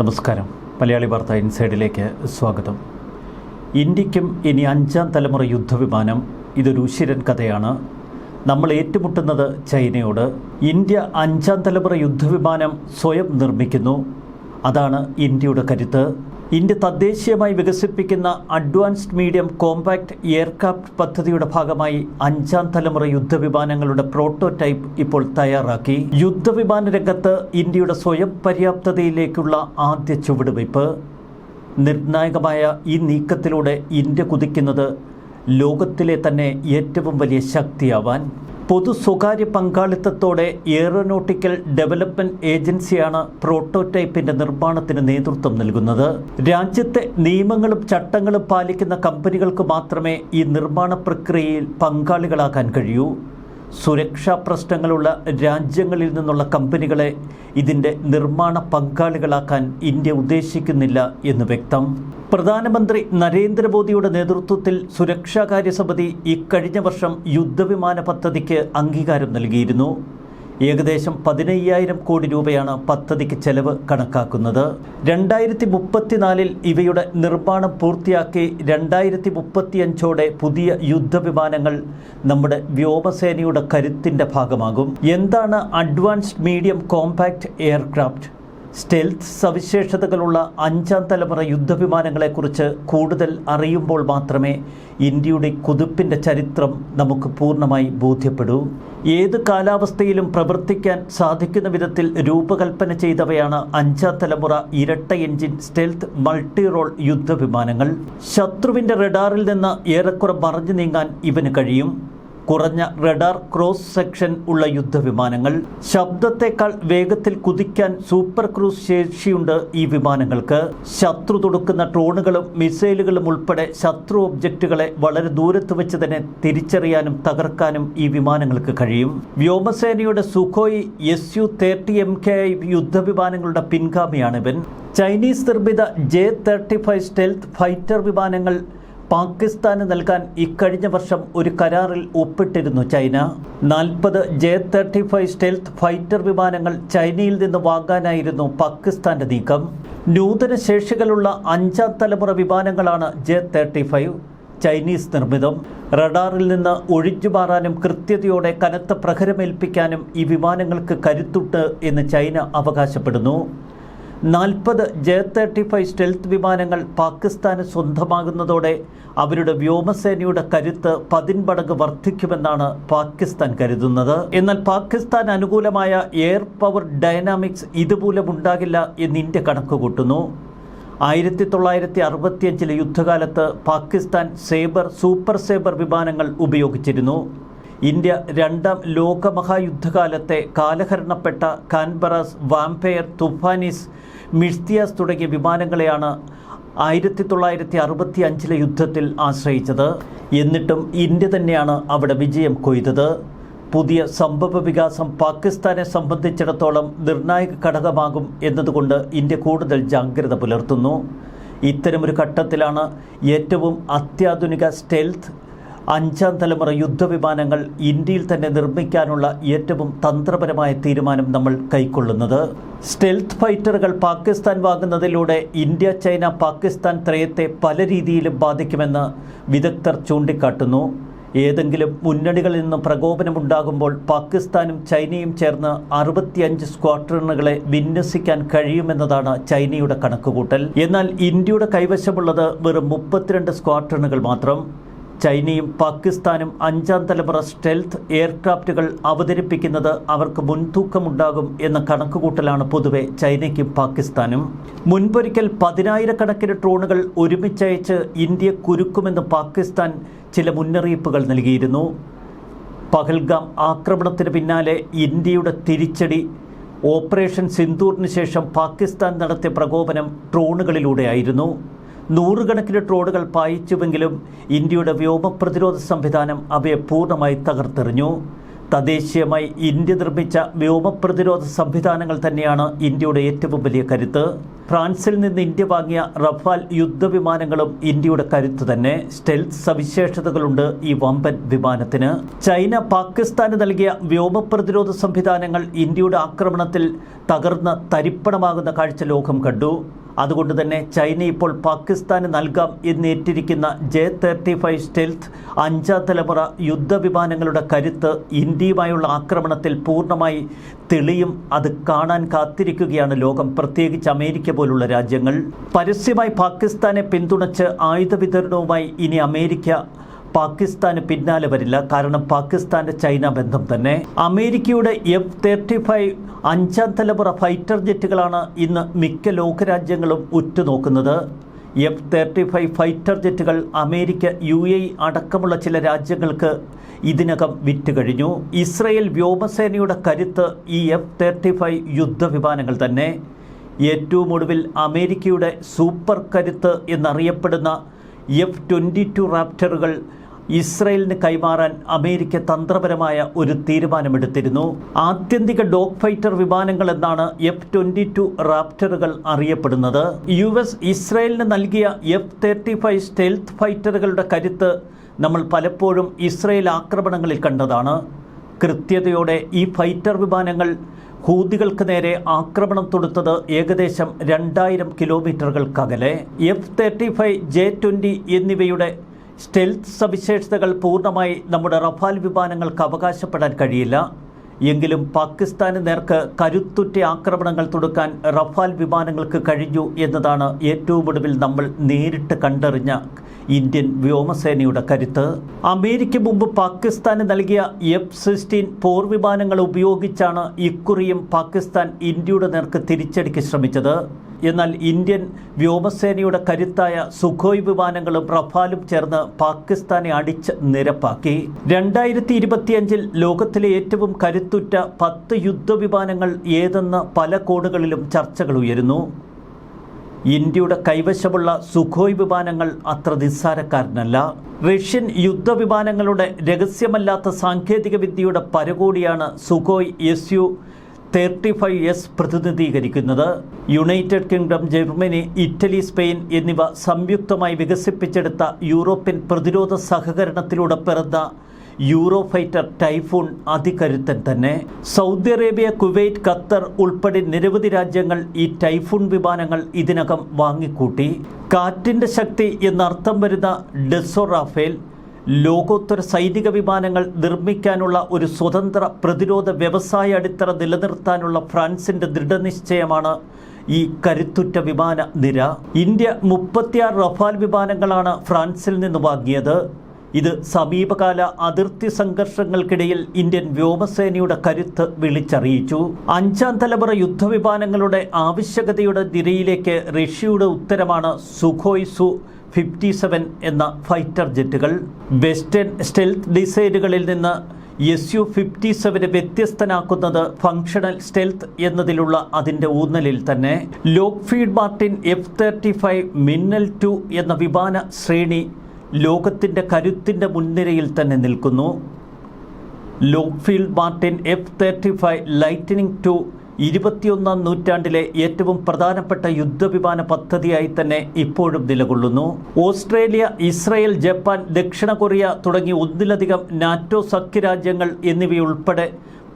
നമസ്കാരം. മലയാളി വാർത്ത ഇൻസൈഡിലേക്ക് സ്വാഗതം. ഇന്ത്യക്കും ഇനി അഞ്ചാം തലമുറ യുദ്ധവിമാനം ഇതൊരു ഉശിരൻ കഥയാണ്. നമ്മൾ ഏറ്റുമുട്ടുന്നത് ചൈനയോട്. ഇന്ത്യ അഞ്ചാം തലമുറ യുദ്ധവിമാനം സ്വയം നിർമ്മിക്കുന്നു. അതാണ് ഇന്ത്യയുടെ കരുത്ത്. ഇന്ത്യ തദ്ദേശീയമായി വികസിപ്പിക്കുന്ന അഡ്വാൻസ്ഡ് മീഡിയം കോമ്പാക്ട് എയർക്രാഫ്റ്റ് പദ്ധതിയുടെ ഭാഗമായി അഞ്ചാം തലമുറ യുദ്ധവിമാനങ്ങളുടെ പ്രോട്ടോടൈപ്പ് ഇപ്പോൾ തയ്യാറാക്കി. യുദ്ധവിമാന രംഗത്ത് ഇന്ത്യയുടെ സ്വയം പര്യാപ്തതയിലേക്കുള്ള ആദ്യ ചുവടുവയ്പ്. നിർണായകമായ ഈ നീക്കത്തിലൂടെ ഇന്ത്യ കുതിക്കുന്നത് ലോകത്തിലെ തന്നെ ഏറ്റവും വലിയ ശക്തിയാവാൻ പൊതു സ്വകാര്യ പങ്കാളിത്തത്തോടെ എയറോനോട്ടിക്കൽ ഡെവലപ്മെന്റ് ഏജൻസിയാണ് പ്രോട്ടോടൈപ്പിന്റെ നിർമ്മാണത്തിന് നേതൃത്വം നൽകുന്നത്. രാജ്യത്തെ നിയമങ്ങളും ചട്ടങ്ങളും പാലിക്കുന്ന കമ്പനികൾക്ക് മാത്രമേ ഈ നിർമ്മാണ പ്രക്രിയയിൽ പങ്കാളികളാക്കാൻ കഴിയൂ. സുരക്ഷാ പ്രശ്നങ്ങളുള്ള രാജ്യങ്ങളിൽ നിന്നുള്ള കമ്പനികളെ ഇതിന്റെ നിർമ്മാണ പങ്കാളികളാക്കാൻ ഇന്ത്യ ഉദ്ദേശിക്കുന്നില്ല എന്ന് വ്യക്തം. പ്രധാനമന്ത്രി നരേന്ദ്രമോദിയുടെ നേതൃത്വത്തിൽ സുരക്ഷാകാര്യ സമിതി ഇക്കഴിഞ്ഞ വർഷം യുദ്ധവിമാന പദ്ധതിക്ക് അംഗീകാരം നൽകിയിരുന്നു. ഏകദേശം പതിനയ്യായിരം കോടി രൂപയാണ് പദ്ധതിക്ക് ചെലവ് കണക്കാക്കുന്നത്. രണ്ടായിരത്തി മുപ്പത്തിനാലിൽ ഇവയുടെ നിർമ്മാണം പൂർത്തിയാക്കി രണ്ടായിരത്തി മുപ്പത്തിയഞ്ചോടെ പുതിയ യുദ്ധവിമാനങ്ങൾ നമ്മുടെ വ്യോമസേനയുടെ കരുത്തിന്റെ ഭാഗമാകും. എന്താണ് advanced medium compact aircraft? Stealth സവിശേഷതകളുള്ള അഞ്ചാം തലമുറ യുദ്ധവിമാനങ്ങളെക്കുറിച്ച് കൂടുതൽ അറിയുമ്പോൾ മാത്രമേ ഇന്ത്യയുടെ കുതിപ്പിന്റെ ചരിത്രം നമുക്ക് പൂർണമായി ബോധ്യപ്പെടൂ. ഏത് കാലാവസ്ഥയിലും പ്രവർത്തിക്കാൻ സാധിക്കുന്ന വിധത്തിൽ രൂപകൽപ്പന ചെയ്തവയാണ് അഞ്ചാം തലമുറ ഇരട്ട എഞ്ചിൻ സ്റ്റെൽത്ത് മൾട്ടി റോൾ യുദ്ധവിമാനങ്ങൾ. ശത്രുവിന്റെ റഡാറിൽ നിന്ന് ഏറെക്കുറെ മറഞ്ഞു നീങ്ങാൻ ഇവന് കഴിയും. കുറഞ്ഞ റഡാർ ക്രോസ് സെക്ഷൻ ഉള്ള യുദ്ധവിമാനങ്ങൾ ശബ്ദത്തെക്കാൾ വേഗത്തിൽ കുതിക്കാൻ സൂപ്പർ ക്രൂസ് ശേഷിയുണ്ട് ഈ വിമാനങ്ങൾക്ക്. ശത്രു തൊടുക്കുന്ന ഡ്രോണുകളും മിസൈലുകളും ഉൾപ്പെടെ ശത്രു ഒബ്ജക്റ്റുകളെ വളരെ ദൂരത്ത് വെച്ച് തന്നെ തിരിച്ചറിയാനും തകർക്കാനും ഈ വിമാനങ്ങൾക്ക് കഴിയും. വ്യോമസേനയുടെ Sukhoi S U thirty M K I യുദ്ധവിമാനങ്ങളുടെ പിൻഗാമിയാണിവൻ. ചൈനീസ് നിർമ്മിത J thirty five stealth fighter വിമാനങ്ങൾ പാകിസ്ഥാന് നൽകാൻ ഇക്കഴിഞ്ഞ വർഷം ഒരു കരാറിൽ ഒപ്പിട്ടിരുന്നു ചൈന. നാൽപ്പത് J thirty five stealth fighter വിമാനങ്ങൾ ചൈനയിൽ നിന്ന് വാങ്ങാനായിരുന്നു പാകിസ്ഥാന്റെ നീക്കം. നൂതന ശേഷികളുള്ള അഞ്ചാം തലമുറ വിമാനങ്ങളാണ് ജെ തേർട്ടി ഫൈവ് ചൈനീസ് നിർമ്മിതം. റഡാറിൽ നിന്ന് ഒഴിഞ്ഞു മാറാനും കൃത്യതയോടെ കനത്ത പ്രഹരമേൽപ്പിക്കാനും ഈ വിമാനങ്ങൾക്ക് കരുത്തുണ്ട് എന്ന് ചൈന അവകാശപ്പെടുന്നു. നാൽപ്പത് ജെ തേർട്ടി ഫൈവ് സ്റ്റെൽത്ത് വിമാനങ്ങൾ പാകിസ്ഥാന് സ്വന്തമാകുന്നതോടെ അവരുടെ വ്യോമസേനയുടെ കരുത്ത് പതിന്മടങ്ങ് വർദ്ധിക്കുമെന്നാണ് പാകിസ്ഥാൻ കരുതുന്നത്. എന്നാൽ പാകിസ്ഥാൻ അനുകൂലമായ എയർ പവർ ഡൈനാമിക്സ് ഇതുമൂലമുണ്ടാകില്ല എന്ന് ഇന്ത്യ കണക്കുകൂട്ടുന്നു. ആയിരത്തി തൊള്ളായിരത്തി അറുപത്തിയഞ്ചിലെ യുദ്ധകാലത്ത് പാകിസ്ഥാൻ സേബർ സൂപ്പർ സേബർ വിമാനങ്ങൾ ഉപയോഗിച്ചിരുന്നു. ഇന്ത്യ രണ്ടാം ലോകമഹായുദ്ധകാലത്തെ കാലഹരണപ്പെട്ട കാൻബറാസ് വാംപെയർ തുഫാനിസ് മിഷ്തിയാസ് തുടങ്ങിയ വിമാനങ്ങളെയാണ് ആയിരത്തി തൊള്ളായിരത്തി അറുപത്തി അഞ്ചിലെ യുദ്ധത്തിൽ ആശ്രയിച്ചത്. എന്നിട്ടും ഇന്ത്യ തന്നെയാണ് അവിടെ വിജയം കൊയ്തത്. പുതിയ സംഭവ വികാസം പാകിസ്ഥാനെ സംബന്ധിച്ചിടത്തോളം നിർണായക ഘടകമാകും എന്നതുകൊണ്ട് ഇന്ത്യ കൂടുതൽ ജാഗ്രത പുലർത്തുന്നു. ഇത്തരമൊരു ഘട്ടത്തിലാണ് ഏറ്റവും അത്യാധുനിക സ്റ്റെൽത്ത് അഞ്ചാം തലമുറ യുദ്ധവിമാനങ്ങൾ ഇന്ത്യയിൽ തന്നെ നിർമ്മിക്കാനുള്ള ഏറ്റവും തന്ത്രപരമായ തീരുമാനം നമ്മൾ കൈക്കൊള്ളുന്നത്. സ്റ്റെൽത്ത് ഫൈറ്ററുകൾ പാകിസ്ഥാൻ വാങ്ങുന്നതിലൂടെ ഇന്ത്യ ചൈന പാകിസ്ഥാൻ ത്രയത്തെ പല രീതിയിലും ബാധിക്കുമെന്ന് വിദഗ്ധർ ചൂണ്ടിക്കാട്ടുന്നു. ഏതെങ്കിലും മുന്നണികളിൽ നിന്ന് പ്രകോപനമുണ്ടാകുമ്പോൾ പാകിസ്ഥാനും ചൈനയും ചേർന്ന് അറുപത്തിയഞ്ച് സ്ക്വാഡ്രണുകളെ വിന്യസിക്കാൻ കഴിയുമെന്നതാണ് ചൈനയുടെ കണക്കുകൂട്ടൽ. എന്നാൽ ഇന്ത്യയുടെ കൈവശമുള്ളത് വെറും മുപ്പത്തിരണ്ട് സ്ക്വാഡ്രണുകൾ മാത്രം. ചൈനയും പാകിസ്ഥാനും അഞ്ചാം തലമുറ സ്റ്റെൽത്ത് എയർക്രാഫ്റ്റുകൾ അവതരിപ്പിക്കുന്നത് അവർക്ക് മുൻതൂക്കമുണ്ടാകും എന്ന കണക്കുകൂട്ടലാണ് പൊതുവെ ചൈനയ്ക്കും പാകിസ്ഥാനും. മുൻപൊരിക്കൽ പതിനായിരക്കണക്കിന് ഡ്രോണുകൾ ഒരുമിച്ചയച്ച് ഇന്ത്യ കുരുക്കുമെന്ന് പാകിസ്ഥാൻ ചില മുന്നറിയിപ്പുകൾ നൽകിയിരുന്നു. പഹൽഗാം ആക്രമണത്തിന് പിന്നാലെ ഇന്ത്യയുടെ തിരിച്ചടി ഓപ്പറേഷൻ സിന്ദൂറിന് ശേഷം പാകിസ്ഥാൻ നടത്തിയ പ്രകോപനം ഡ്രോണുകളിലൂടെയായിരുന്നു. നൂറുകണക്കിന് ട്രോളുകൾ പായിച്ചുവെങ്കിലും ഇന്ത്യയുടെ വ്യോമ പ്രതിരോധ സംവിധാനം അവയെ പൂർണമായി തകർത്തെറിഞ്ഞു. തദ്ദേശീയമായി ഇന്ത്യ നിർമ്മിച്ച വ്യോമ പ്രതിരോധ സംവിധാനങ്ങൾ തന്നെയാണ് ഇന്ത്യയുടെ ഏറ്റവും വലിയ കരുത്ത്. ഫ്രാൻസിൽ നിന്ന് ഇന്ത്യ വാങ്ങിയ റഫാൽ യുദ്ധവിമാനങ്ങളും ഇന്ത്യയുടെ കരുത്ത് തന്നെ. സ്റ്റെൽത്ത് സവിശേഷതകളുണ്ട് ഈ വമ്പൻ വിമാനത്തിന്. ചൈന പാകിസ്ഥാന് നൽകിയ വ്യോമ പ്രതിരോധ സംവിധാനങ്ങൾ ഇന്ത്യയുടെ ആക്രമണത്തിൽ തകർന്ന് തരിപ്പണമാകുന്ന കാഴ്ച ലോകം കണ്ടു. അതുകൊണ്ട് തന്നെ ചൈന ഇപ്പോൾ പാകിസ്ഥാന് നൽകാം എന്നേറ്റിരിക്കുന്ന ജെ തേർട്ടി ഫൈവ് സ്റ്റെൽത്ത് അഞ്ചാം തലമുറ യുദ്ധവിമാനങ്ങളുടെ കരുത്ത് ഇന്ത്യയുമായുള്ള ആക്രമണത്തിൽ പൂർണമായി തെളിയും അത് കാണാൻ കാത്തിരിക്കുകയാണ് ലോകം പ്രത്യേകിച്ച് അമേരിക്ക പോലുള്ള രാജ്യങ്ങൾ. പരസ്യമായി പാകിസ്ഥാനെ പിന്തുണച്ച് ആയുധ വിതരണവുമായി ഇനി അമേരിക്ക പാകിസ്ഥാന് പിന്നാലെ വരില്ല. കാരണം പാകിസ്ഥാന്റെ ചൈന ബന്ധം തന്നെ. അമേരിക്കയുടെ എഫ് തേർട്ടി ഫൈവ് അഞ്ചാം തലമുറ ഫൈറ്റർ ജെറ്റുകളാണ് ഇന്ന് മിക്ക ലോകരാജ്യങ്ങളും ഉറ്റുനോക്കുന്നത്. എഫ് തേർട്ടി ഫൈവ് ഫൈറ്റർ ജെറ്റുകൾ അമേരിക്ക യു എ അടക്കമുള്ള ചില രാജ്യങ്ങൾക്ക് ഇതിനകം വിറ്റ് കഴിഞ്ഞു ഇസ്രയേൽ വ്യോമസേനയുടെ കരുത്ത് ഈ എഫ് തേർട്ടി ഫൈവ് യുദ്ധവിമാനങ്ങൾ തന്നെ. ഏറ്റവും ഒടുവിൽ അമേരിക്കയുടെ സൂപ്പർ കരുത്ത് എന്നറിയപ്പെടുന്ന എഫ് ട്വന്റി ടു റാപ്റ്ററുകൾ ഇസ്രയേലിന് കൈമാറാൻ അമേരിക്ക തന്ത്രപരമായ ഒരു തീരുമാനമെടുത്തിരുന്നു. ആത്യന്തിക ഡോഗ് ഫൈറ്റർ വിമാനങ്ങൾ എന്നാണ് എഫ് ട്വന്റി ടു റാപ്റ്ററുകൾ അറിയപ്പെടുന്നത്. യു എസ് ഇസ്രയേലിന് നൽകിയ എഫ് തേർട്ടി ഫൈവ് സ്റ്റെൽത്ത് ഫൈറ്ററുകളുടെ കരുത്ത് നമ്മൾ പലപ്പോഴും ഇസ്രയേൽ ആക്രമണങ്ങളിൽ കണ്ടതാണ്. കൃത്യതയോടെ ഈ ഫൈറ്റർ വിമാനങ്ങൾ ഹൂതികൾക്ക് നേരെ ആക്രമണം തൊടുത്തത് ഏകദേശം രണ്ടായിരം കിലോമീറ്ററുകൾക്കകലെ. F thirty five J twenty എന്നിവയുടെ സ്റ്റെൽത്ത് സവിശേഷതകൾ പൂർണമായി നമ്മുടെ റഫാൽ വിമാനങ്ങൾക്ക് അവകാശപ്പെടാൻ കഴിയില്ല. എങ്കിലും പാകിസ്ഥാന് നേർക്ക് കരുത്തുറ്റ ആക്രമണങ്ങൾ തുടക്കാൻ റഫാൽ വിമാനങ്ങൾക്ക് കഴിഞ്ഞു എന്നതാണ് ഏറ്റവും ഒടുവിൽ നമ്മൾ നേരിട്ട് കണ്ടറിഞ്ഞ ഇന്ത്യൻ വ്യോമസേനയുടെ കരുത്ത്. അമേരിക്ക മുമ്പ് പാകിസ്ഥാന് നൽകിയ എഫ് സിക്സ്റ്റീൻ പോർ വിമാനങ്ങൾ ഉപയോഗിച്ചാണ് ഇക്കുറിയും പാകിസ്ഥാൻ ഇന്ത്യയുടെ നേർക്ക് തിരിച്ചടിക്ക് ശ്രമിച്ചത്. എന്നാൽ ഇന്ത്യൻ വ്യോമസേനയുടെ കരുത്തായ സുഖോയ് വിമാനങ്ങളും റഫാലും ചേർന്ന് പാകിസ്ഥാനെ അടിച്ച് നിരപ്പാക്കി. രണ്ടായിരത്തി ഇരുപത്തിയഞ്ചിൽ ലോകത്തിലെ ഏറ്റവും കരുത്തുറ്റ പത്ത് യുദ്ധവിമാനങ്ങൾ ഏതെന്ന് പല കോണുകളിലും ചർച്ചകൾ ഉയരുന്നു. ഇന്ത്യയുടെ കൈവശമുള്ള സുഖോയ് വിമാനങ്ങൾ അത്ര നിസ്സാരക്കാരനല്ല. റഷ്യൻ യുദ്ധവിമാനങ്ങളുടെ രഹസ്യമല്ലാത്ത സാങ്കേതികവിദ്യയുടെ പരകോടിയാണ് Sukhoi S U thirty five S പ്രതിനിധീകരിക്കുന്നത് United Kingdom Germany Italy Spain എന്നിവ സംയുക്തമായി വികസിപ്പിച്ചെടുത്ത യൂറോപ്യൻ പ്രതിരോധ സഹകരണത്തിലൂടെ പിറന്ന യൂറോ ഫൈറ്റർ ടൈഫൂൺ അതികരുത്തൻ തന്നെ. സൗദി അറേബ്യ കുവൈറ്റ് ഖത്തർ ഉൾപ്പെടെ നിരവധി രാജ്യങ്ങൾ ഈ ടൈഫൂൺ വിമാനങ്ങൾ ഇതിനകം വാങ്ങിക്കൂട്ടി. കാറ്റിന്റെ ശക്തി എന്നർത്ഥം വരുന്ന ഡെസോ റാഫേൽ ലോകോത്തര സൈനിക വിമാനങ്ങൾ നിർമ്മിക്കാനുള്ള ഒരു സ്വതന്ത്ര പ്രതിരോധ വ്യവസായ അടിത്തറ നിലനിർത്താനുള്ള ഫ്രാൻസിന്റെ ദൃഢനിശ്ചയമാണ് ഈ കരുത്തുറ്റ വിമാന നിര. ഇന്ത്യ മുപ്പത്തിയാറ് റഫാൽ വിമാനങ്ങളാണ് ഫ്രാൻസിൽ നിന്ന് വാങ്ങിയത്. ഇത് സമീപകാല അതിർത്തി സംഘർഷങ്ങൾക്കിടയിൽ ഇന്ത്യൻ വ്യോമസേനയുടെ കരുത്ത് വിളിച്ചറിയിച്ചു. അഞ്ചാം തലമുറ യുദ്ധവിമാനങ്ങളുടെ ആവശ്യകതയുടെ നിരയിലേക്ക് റഷ്യയുടെ ഉത്തരമാണ് സുഖോയ് സു ഫിഫ്റ്റി സെവൻ എന്ന ഫൈറ്റർ ജെറ്റുകൾ വെസ്റ്റേൺ സ്റ്റെൽത്ത് ഡിസൈനുകളിൽ നിന്ന് എസ് യു ഫിഫ്റ്റി സെവന് വ്യത്യസ്തനാക്കുന്നത് ഫങ്ഷണൽ സ്റ്റെൽത്ത് എന്നതിലുള്ള അതിന്റെ ഊന്നലിൽ തന്നെ Lockheed Martin F thirty five മിന്നൽ ടു എന്ന വിമാന ശ്രേണി ലോകത്തിന്റെ കരുത്തിന്റെ മുൻനിരയിൽ തന്നെ നിൽക്കുന്നു. Lockheed Martin F thirty five lightning two ഇരുപത്തിയൊന്നാം നൂറ്റാണ്ടിലെ ഏറ്റവും പ്രധാനപ്പെട്ട യുദ്ധവിമാന പദ്ധതിയായി തന്നെ ഇപ്പോഴും നിലകൊള്ളുന്നു. ഓസ്ട്രേലിയ ഇസ്രായേൽ ജപ്പാൻ ദക്ഷിണ കൊറിയ തുടങ്ങി ഒന്നിലധികം നാറ്റോ സഖ്യരാജ്യങ്ങൾ എന്നിവയുൾപ്പെടെ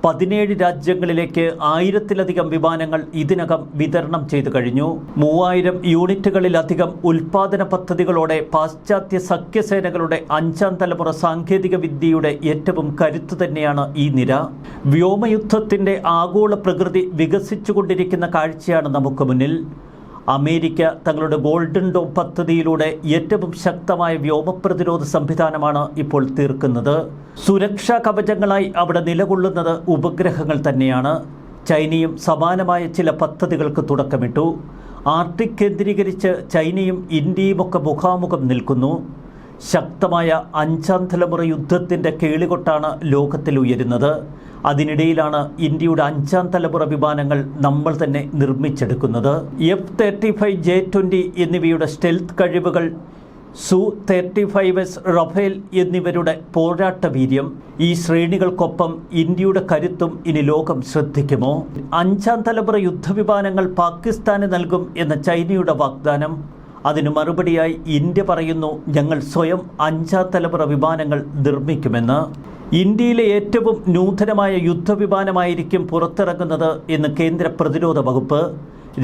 പതിനേഴ് രാജ്യങ്ങളിലേക്ക് ആയിരത്തിലധികം വിമാനങ്ങൾ ഇതിനകം വിതരണം ചെയ്തു കഴിഞ്ഞു. മൂവായിരം യൂണിറ്റുകളിലധികം ഉൽപാദന പദ്ധതികളോടെ പാശ്ചാത്യ സഖ്യസേനകളുടെ അഞ്ചാം തലമുറ സാങ്കേതിക വിദ്യയുടെ ഏറ്റവും കരുത്ത് തന്നെയാണ് ഈ നിര. വ്യോമയുദ്ധത്തിന്റെ ആഗോള പ്രകൃതി വികസിച്ചുകൊണ്ടിരിക്കുന്ന കാഴ്ചയാണ് നമുക്ക് മുന്നിൽ. അമേരിക്ക തങ്ങളുടെ ഗോൾഡൻ ഡോം പദ്ധതിയിലൂടെ ഏറ്റവും ശക്തമായ വ്യോമപ്രതിരോധ സംവിധാനമാണ് ഇപ്പോൾ തീർക്കുന്നത്. സുരക്ഷാ കവചങ്ങളായി അവിടെ നിലകൊള്ളുന്നത് ഉപഗ്രഹങ്ങൾ തന്നെയാണ്. ചൈനയും സമാനമായ ചില പദ്ധതികൾക്ക് തുടക്കമിട്ടു. ആർട്ടിക് കേന്ദ്രീകരിച്ച് ചൈനയും ഇന്ത്യയുമൊക്കെ മുഖാമുഖം നിൽക്കുന്നു. ശക്തമായ അഞ്ചാം തലമുറ യുദ്ധത്തിന്റെ കേളികൊട്ടാണ് ലോകത്തിൽ ഉയരുന്നത്. അതിനിടയിലാണ് ഇന്ത്യയുടെ അഞ്ചാം തലമുറ വിമാനങ്ങൾ നമ്മൾ തന്നെ നിർമ്മിച്ചെടുക്കുന്നത്. F thirty five J twenty എന്നിവയുടെ സ്റ്റെൽത്ത് കഴിവുകൾ സു തേർട്ടി ഫൈവ് എസ് റഫേൽ എന്നിവരുടെ പോരാട്ട വീര്യം ഈ ശ്രേണികൾക്കൊപ്പം ഇന്ത്യയുടെ കരുത്തും ഇനി ലോകം ശ്രദ്ധിക്കുമോ? അഞ്ചാം തലമുറ യുദ്ധവിമാനങ്ങൾ പാകിസ്ഥാന് നൽകും എന്ന ചൈനയുടെ വാഗ്ദാനം. അതിനു മറുപടിയായി ഇന്ത്യ പറയുന്നു ഞങ്ങൾ സ്വയം അഞ്ചാം തലമുറ വിമാനങ്ങൾ നിർമ്മിക്കുമെന്ന്. ഇന്ത്യയിലെ ഏറ്റവും നൂതനമായ യുദ്ധവിമാനമായിരിക്കും പുറത്തിറങ്ങുന്നത് എന്ന് കേന്ദ്ര പ്രതിരോധ വകുപ്പ്.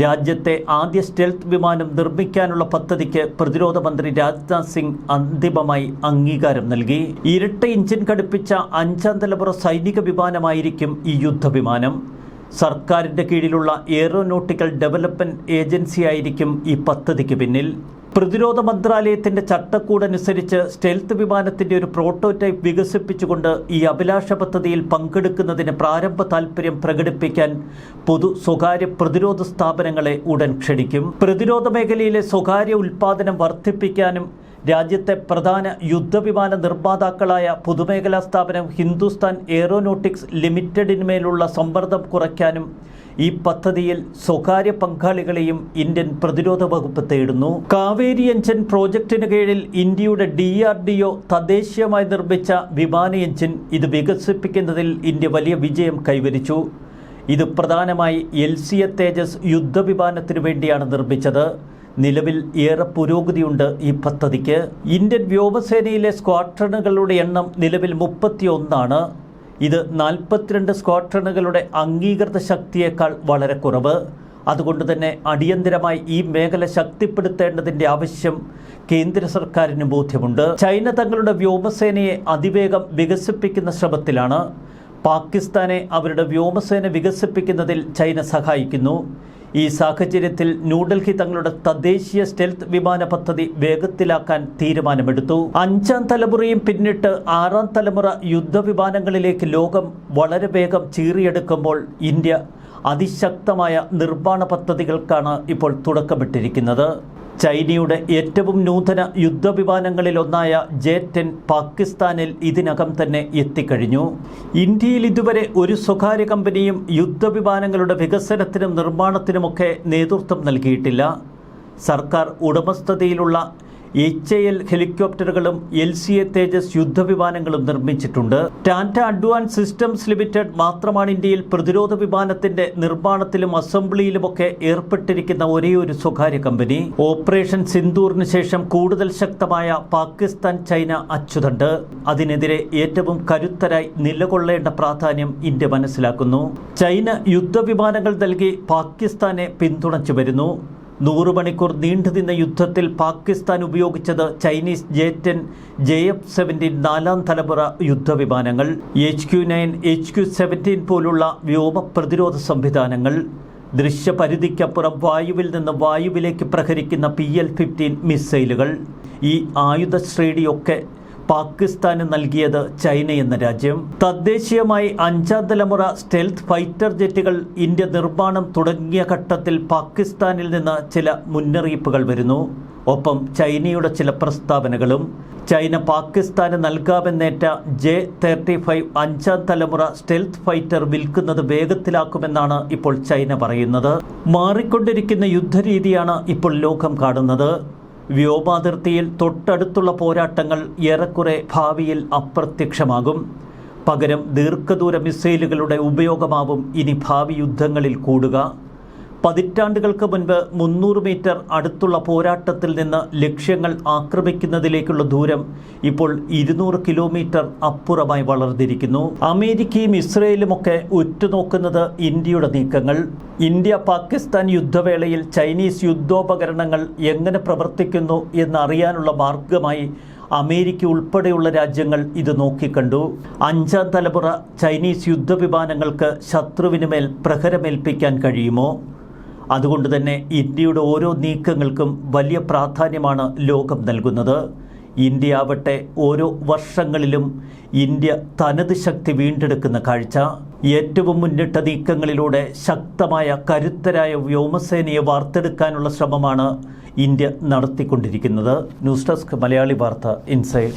രാജ്യത്തെ ആദ്യ സ്റ്റെൽത്ത് വിമാനം നിർമ്മിക്കാനുള്ള പദ്ധതിക്ക് പ്രതിരോധ മന്ത്രി രാജ്നാഥ് സിംഗ് അന്തിമമായി അംഗീകാരം നൽകി. ഇരട്ട ഇഞ്ചിൻ ഘടിപ്പിച്ച അഞ്ചാം തലമുറ സൈനിക വിമാനമായിരിക്കും ഈ യുദ്ധവിമാനം. സർക്കാരിന്റെ കീഴിലുള്ള എയറോനോട്ടിക്കൽ ഡെവലപ്മെന്റ് ഏജൻസിയായിരിക്കും ഈ പദ്ധതിക്ക് പിന്നിൽ. പ്രതിരോധ മന്ത്രാലയത്തിന്റെ ചട്ടക്കൂടനുസരിച്ച് സ്റ്റെൽത്ത് വിമാനത്തിന്റെ ഒരു പ്രോട്ടോടൈപ്പ് വികസിപ്പിച്ചുകൊണ്ട് ഈ അഭിലാഷ പദ്ധതിയിൽ പങ്കെടുക്കുന്നതിന് പ്രാരംഭ താൽപര്യം പ്രകടിപ്പിക്കാൻ പൊതു സ്വകാര്യ പ്രതിരോധ സ്ഥാപനങ്ങളെ ഉടൻ ക്ഷണിക്കും. പ്രതിരോധ മേഖലയിലെ സ്വകാര്യ ഉൽപാദനം വർദ്ധിപ്പിക്കാനും രാജ്യത്തെ പ്രധാന യുദ്ധവിമാന നിർമ്മാതാക്കളായ പൊതുമേഖലാ സ്ഥാപനം ഹിന്ദുസ്ഥാൻ എയറോനോട്ടിക്സ് ലിമിറ്റഡിന്മേലുള്ള സമ്മർദ്ദം കുറയ്ക്കാനും ഈ പദ്ധതിയിൽ സ്വകാര്യ പങ്കാളികളെയും ഇന്ത്യൻ പ്രതിരോധ വകുപ്പ് തേടുന്നു. കാവേരി എഞ്ചിൻ പ്രോജക്റ്റിന് കീഴിൽ ഇന്ത്യയുടെ ഡി ആർ ഡി ഒ തദ്ദേശീയമായി നിർമ്മിച്ച വിമാന എഞ്ചിൻ ഇത് വികസിപ്പിക്കുന്നതിൽ ഇന്ത്യ വലിയ വിജയം കൈവരിച്ചു. ഇത് പ്രധാനമായി എൽ സി എ തേജസ് യുദ്ധവിമാനത്തിനു വേണ്ടിയാണ് നിർമ്മിച്ചത്. നിലവിൽ ഏറെ പുരോഗതിയുണ്ട് ഈ പദ്ധതിക്ക്. ഇന്ത്യൻ വ്യോമസേനയിലെ സ്ക്വാഡ്രണുകളുടെ എണ്ണം നിലവിൽ മുപ്പത്തിയൊന്നാണ്. ഇത് നാൽപ്പത്തിരണ്ട് സ്ക്വാഡ്രണുകളുടെ അംഗീകൃത ശക്തിയേക്കാൾ വളരെ കുറവ്. അതുകൊണ്ട് തന്നെ അടിയന്തരമായി ഈ മേഖല ശക്തിപ്പെടുത്തേണ്ടതിന്റെ ആവശ്യം കേന്ദ്ര സർക്കാരിന് ബോധ്യമുണ്ട്. ചൈന തങ്ങളുടെ വ്യോമസേനയെ അതിവേഗം വികസിപ്പിക്കുന്ന ശ്രമത്തിലാണ്. പാകിസ്ഥാനെ അവരുടെ വ്യോമസേന വികസിപ്പിക്കുന്നതിൽ ചൈന സഹായിക്കുന്നു. ഈ സാഹചര്യത്തിൽ ന്യൂഡൽഹി തങ്ങളുടെ തദ്ദേശീയ സ്റ്റെൽത്ത് വിമാന പദ്ധതി വേഗത്തിലാക്കാൻ തീരുമാനമെടുത്തു. അഞ്ചാം തലമുറയും പിന്നിട്ട് ആറാം തലമുറ യുദ്ധവിമാനങ്ങളിലേക്ക് ലോകം വളരെ വേഗം ചീറിയെടുക്കുമ്പോൾ ഇന്ത്യ അതിശക്തമായ നിർമ്മാണ പദ്ധതികൾക്കാണ് ഇപ്പോൾ തുടക്കമിട്ടിരിക്കുന്നത്. ചൈനയുടെ ഏറ്റവും നൂതന യുദ്ധവിമാനങ്ങളിലൊന്നായ ജെ ടെൻ പാകിസ്ഥാനിൽ ഇതിനകം തന്നെ എത്തിക്കഴിഞ്ഞു. ഇന്ത്യയിൽ ഇതുവരെ ഒരു സ്വകാര്യ കമ്പനിയും യുദ്ധവിമാനങ്ങളുടെ വികസനത്തിനും നിർമ്മാണത്തിനുമൊക്കെ നേതൃത്വം നൽകിയിട്ടില്ല. സർക്കാർ ഉടമസ്ഥതയിലുള്ള എച്ച് എൽ ഹെലികോപ്റ്ററുകളും എൽ സി എ തേജസ് യുദ്ധവിമാനങ്ങളും നിർമ്മിച്ചിട്ടുണ്ട്. ടാറ്റ അഡ്വാൻസ് സിസ്റ്റംസ് ലിമിറ്റഡ് മാത്രമാണ് ഇന്ത്യയിൽ പ്രതിരോധ വിമാനത്തിന്റെ നിർമ്മാണത്തിലും അസംബ്ലിയിലുമൊക്കെ ഏർപ്പെട്ടിരിക്കുന്ന ഒരേയൊരു സ്വകാര്യ കമ്പനി. ഓപ്പറേഷൻ സിന്ദൂറിന് ശേഷം കൂടുതൽ ശക്തമായ പാകിസ്ഥാൻ ചൈന അച്ചുതണ്ട്. അതിനെതിരെ ഏറ്റവും കരുത്തരായി നിലകൊള്ളേണ്ട പ്രാധാന്യം ഇന്ത്യ മനസ്സിലാക്കുന്നു. ചൈന യുദ്ധവിമാനങ്ങൾ നൽകി പാകിസ്ഥാനെ പിന്തുണച്ചു വരുന്നു. നൂറ് മണിക്കൂർ നീണ്ടുനിന്ന യുദ്ധത്തിൽ പാകിസ്ഥാൻ ഉപയോഗിച്ചത് Chinese J ten J F seventeen നാലാം തലമുറ യുദ്ധവിമാനങ്ങൾ H Q nine H Q seventeen പോലുള്ള വ്യോമ പ്രതിരോധ സംവിധാനങ്ങൾ ദൃശ്യപരിധിക്കപ്പുറം വായുവിൽ നിന്ന് വായുവിലേക്ക് പ്രഹരിക്കുന്ന പി എൽ ഫിഫ്റ്റീൻ മിസൈലുകൾ ഈ ആയുധ ശ്രേണിയൊക്കെ പാകിസ്ഥാന് നൽകിയത് ചൈന എന്ന രാജ്യം. തദ്ദേശീയമായി അഞ്ചാം തലമുറ സ്റ്റെൽത്ത് ഫൈറ്റർ ജെറ്റുകൾ ഇന്ത്യ നിർമ്മാണം തുടങ്ങിയ ഘട്ടത്തിൽ പാകിസ്ഥാനിൽ നിന്ന് ചില മുന്നറിയിപ്പുകൾ വരുന്നു. ഒപ്പം ചൈനയുടെ ചില പ്രസ്താവനകളും. ചൈന പാകിസ്ഥാന് നൽകാമെന്നേറ്റ ജെ തേർട്ടി ഫൈവ് അഞ്ചാം തലമുറ സ്റ്റെൽത്ത് ഫൈറ്റർ വിൽക്കുന്നത് വേഗത്തിലാക്കുമെന്നാണ് ഇപ്പോൾ ചൈന പറയുന്നത്. മാറിക്കൊണ്ടിരിക്കുന്ന യുദ്ധരീതിയാണ് ഇപ്പോൾ ലോകം കാണുന്നത്. വ്യോമാതിർത്തിയിൽ തൊട്ടടുത്തുള്ള പോരാട്ടങ്ങൾ ഏറെക്കുറെ ഭാവിയിൽ അപ്രത്യക്ഷമാകും. പകരം ദീർഘദൂര മിസൈലുകളുടെ ഉപയോഗമാവും ഇനി ഭാവി യുദ്ധങ്ങളിൽ കൂടുക. പതിറ്റാണ്ടുകൾക്ക് മുൻപ് മുന്നൂറ് മീറ്റർ അടുത്തുള്ള പോരാട്ടത്തിൽ നിന്ന് ലക്ഷ്യങ്ങൾ ആക്രമിക്കുന്നതിലേക്കുള്ള ദൂരം ഇപ്പോൾ ഇരുന്നൂറ് കിലോമീറ്റർ അപ്പുറമായി വളർന്നിരിക്കുന്നു. അമേരിക്കയും ഇസ്രയേലുമൊക്കെ ഉറ്റുനോക്കുന്നത് ഇന്ത്യയുടെ നീക്കങ്ങൾ. ഇന്ത്യ പാകിസ്ഥാൻ യുദ്ധവേളയിൽ ചൈനീസ് യുദ്ധോപകരണങ്ങൾ എങ്ങനെ പ്രവർത്തിക്കുന്നു എന്നറിയാനുള്ള മാർഗമായി അമേരിക്ക ഉൾപ്പെടെയുള്ള രാജ്യങ്ങൾ ഇത് നോക്കിക്കണ്ടു. അഞ്ചാം തലമുറ ചൈനീസ് യുദ്ധവിമാനങ്ങൾക്ക് ശത്രുവിനുമേൽ പ്രഹരമേൽപ്പിക്കാൻ കഴിയുമോ? അതുകൊണ്ട് തന്നെ ഇന്ത്യയുടെ ഓരോ നീക്കങ്ങൾക്കും വലിയ പ്രാധാന്യമാണ് ലോകം നൽകുന്നത്. ഇന്ത്യ ആവട്ടെ ഓരോ വർഷങ്ങളിലും ഇന്ത്യ തനത് ശക്തി വീണ്ടെടുക്കുന്ന കാഴ്ച. ഏറ്റവും മുന്നിട്ട നീക്കങ്ങളിലൂടെ ശക്തമായ കരുത്തരായ വ്യോമസേനയെ വാർത്തെടുക്കാനുള്ള ശ്രമമാണ് ഇന്ത്യ നടത്തിക്കൊണ്ടിരിക്കുന്നത്. ന്യൂസ് ഡെസ്ക് മലയാളി വാർത്ത ഇൻസൈഡ്.